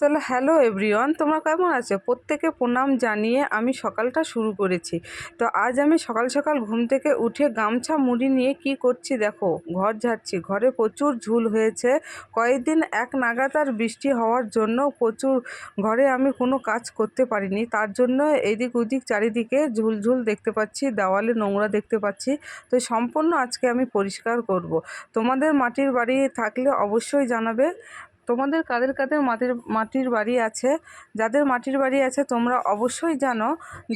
চলো hello everyone, তোমরা কেমন আছো? প্রত্যেকে প্রণাম জানিয়ে আমি সকালটা শুরু করেছি। তো আজ আমি সকাল সকাল ঘুম থেকে উঠে গামছা মুড়ি নিয়ে কি করছি দেখো, ঘর ঝাড়ছি। ঘরে প্রচুর ঝুল হয়েছে। কয়েকদিন এক নাগাতার বৃষ্টি হওয়ার জন্য প্রচুর ঘরে আমি কোনো কাজ করতে পারিনি। তার জন্য এদিক ওদিক চারিদিকে ঝুল ঝুল দেখতে পাচ্ছি, দেওয়ালে নোংরা দেখতে পাচ্ছি। তো সম্পূর্ণ আজকে আমি পরিষ্কার করব। তোমাদের মাটির বাড়ি থাকলে অবশ্যই জানাবে। তোমাদের কাদের কাদের মাটির মাটির বাড়ি আছে? যাদের মাটির বাড়ি আছে, তোমরা অবশ্যই জানো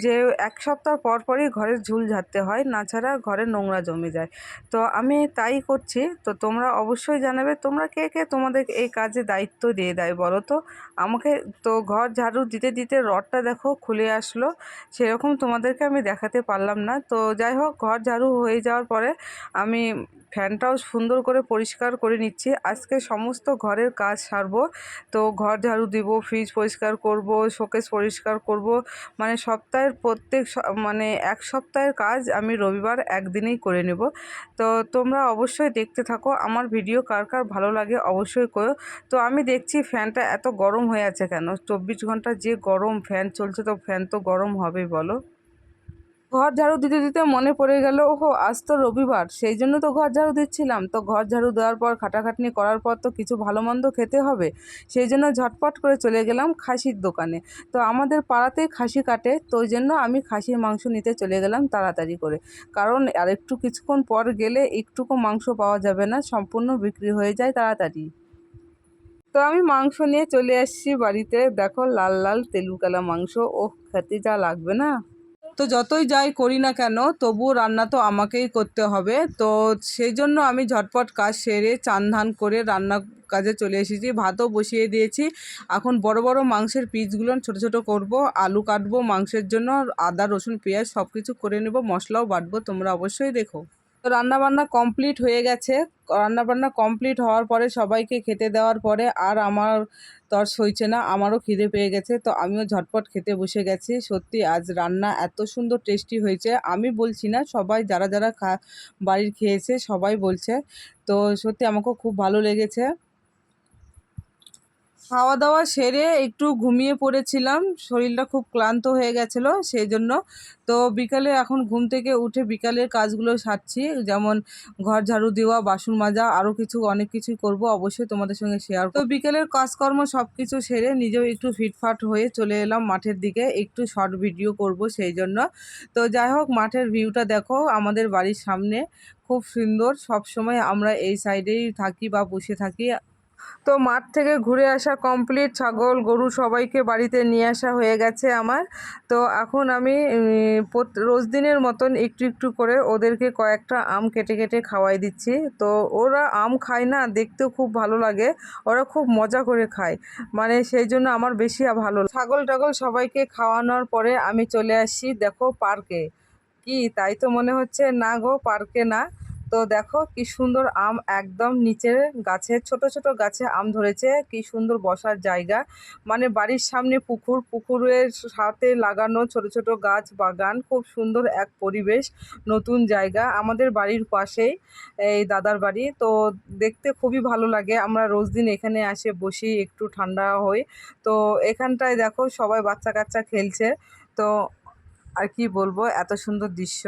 যে এক সপ্তাহ পর পরই ঘরের ঝুল ঝাড়তে হয়, না ছাড়া ঘরে নোংরা জমে যায়। তো আমি তাই করছি। তো তোমরা অবশ্যই জানাবে, তোমরা কে কে তোমাদের এই কাজে দায়িত্ব দিয়ে দেয় বলো তো? আমাকে তো ঘর ঝাড়ু দিতে দিতে রডটা দেখো খুলে আসলো। সেরকম তোমাদেরকে আমি দেখাতে পারলাম না। তো যাই হোক, ঘর ঝাড়ু হয়ে যাওয়ার পরে আমি ফ্যানটাও সুন্দর করে পরিষ্কার করে নিচ্ছি। আজকে সমস্ত ঘরের কাজ সারবো। তো ঘর ঝাড়ু দিব ফ্রিজ পরিষ্কার করব শোকেস পরিষ্কার করব। মানে সপ্তাহের প্রত্যেক মানে এক সপ্তাহের কাজ আমি রবিবার একদিনেই করে নেব। তো তোমরা অবশ্যই দেখতে থাকো, আমার ভিডিও কার কার ভালো লাগে অবশ্যই করো। তো আমি দেখছি ফ্যানটা এত গরম হয়ে আছে কেন? চব্বিশ ঘণ্টা যে গরম ফ্যান চলছে, তো ফ্যান তো গরম হবেই বলো। ঘর ঝাড়ু দিতে দিতে মনে পড়ে গেল, ওহো, আজ তো রবিবার, সেই জন্য তো ঘর ঝাড়ু দিচ্ছিলাম। তো ঘর ঝাড়ু দেওয়ার পর, খাটাখাটনি করার পর তো কিছু ভালো মন্দ খেতে হবে। সেই জন্য ঝটপট করে চলে গেলাম খাসির দোকানে। তো আমাদের পাড়াতেই খাসি কাটে, তো ওই জন্য আমি খাসির মাংস নিতে চলে গেলাম তাড়াতাড়ি করে। কারণ আর একটু কিছুক্ষণ পর গেলে একটুকু মাংস পাওয়া যাবে না, সম্পূর্ণ বিক্রি হয়ে যায় তাড়াতাড়ি। তো আমি মাংস নিয়ে চলে আসছি বাড়িতে। দেখো, লাল লাল তেলুকালা মাংস। ও খেতে যা লাগবে না। তো যতই যাই করি না কেন, তবুও রান্না তো আমাকেই করতে হবে। তো সেই জন্য আমি ঝটপট কাজ সেরে চান ধান করে রান্না কাজে চলে এসেছি। ভাতও বসিয়ে দিয়েছি। এখন বড় বড় মাংসের পিসগুলো ছোট ছোট করব, আলু কাটবো মাংসের জন্য, আদা, রসুন, পেঁয়াজ সব কিছু করে নেব, মশলাও বাটবো, তোমরা অবশ্যই দেখো। তো রান্নাবান্না কমপ্লিট হয়ে গেছে। রান্নাবান্না কমপ্লিট হওয়ার পরে সবাইকে খেতে দেওয়ার পরে আর আমার তর সইছে না, আমারও খিদে পেয়ে গেছে। তো আমিও ঝটপট খেতে বসে গেছি। সত্যি আজ রান্না এত সুন্দর টেস্টি হয়েছে। আমি বলছি না, সবাই যারা যারা খা বাড়ির খেয়েছে সবাই বলছে। তো সত্যি আমাকেও খুব ভালো লেগেছে। খাওয়া দাওয়া সেরে একটু ঘুমিয়ে পড়েছিলাম। শরীরটা খুব ক্লান্ত হয়ে গেছিল সেই জন্য তো বিকালে এখন ঘুম থেকে উঠে বিকালের কাজগুলো সারছি। যেমন ঘর ঝাড়ু দেওয়া, বাসন মাজা আরও কিছু, অনেক কিছুই করব। অবশ্যই তোমাদের সঙ্গে শেয়ার তো বিকেলের কাজকর্ম সব কিছু সেরে নিজেও একটু ফিটফাট হয়ে চলে এলাম মাঠের দিকে। একটু শর্ট ভিডিও করব সেই জন্য তো যাই হোক, মাঠের ভিউটা দেখো, আমাদের বাড়ির সামনে। খুব সুন্দর। সব সময় আমরা এই সাইডেই থাকি বা বসে থাকি। তো মাঠ থেকে ঘুরে আসা কমপ্লিট ছাগল, গরু সবাইকে বাড়িতে নিয়ে আসা হয়ে গেছে আমার। তো এখন আমি রোজ দিনের মতন একটু একটু করে ওদেরকে কয়েকটা আম কেটে কেটে খাওয়াই দিচ্ছি। তো ওরা আম খায় না, দেখতেও খুব ভালো লাগে। ওরা খুব মজা করে খায়। মানে সেই জন্য আমার বেশি ভালো ছাগল টাগল সবাইকে খাওয়ানোর পরে আমি চলে আসি, দেখো পার্কে। কি? তাই তো মনে হচ্ছে, না গো, পার্কে না। তো দেখো কি সুন্দর আম একদম নিচের গাছে, ছোট ছোট গাছে আম ধরেছে, কি সুন্দর বসার জায়গা। মানে বাড়ির সামনে পুকুর, পুকুরের সাথে লাগানো ছোট ছোট গাছ বাগান, খুব সুন্দর এক পরিবেশ, নতুন জায়গা। আমাদের বাড়ির পাশেই এই দাদার বাড়ি, তো দেখতে খুবই ভালো লাগে। আমরা রোজ দিন এখানে আসে, বসি, একটু ঠান্ডা হই। তো এখানটায় দেখো সবাই বাচ্চা কাচ্চা খেলছে। তো আর কি বলব, এত সুন্দর দৃশ্য।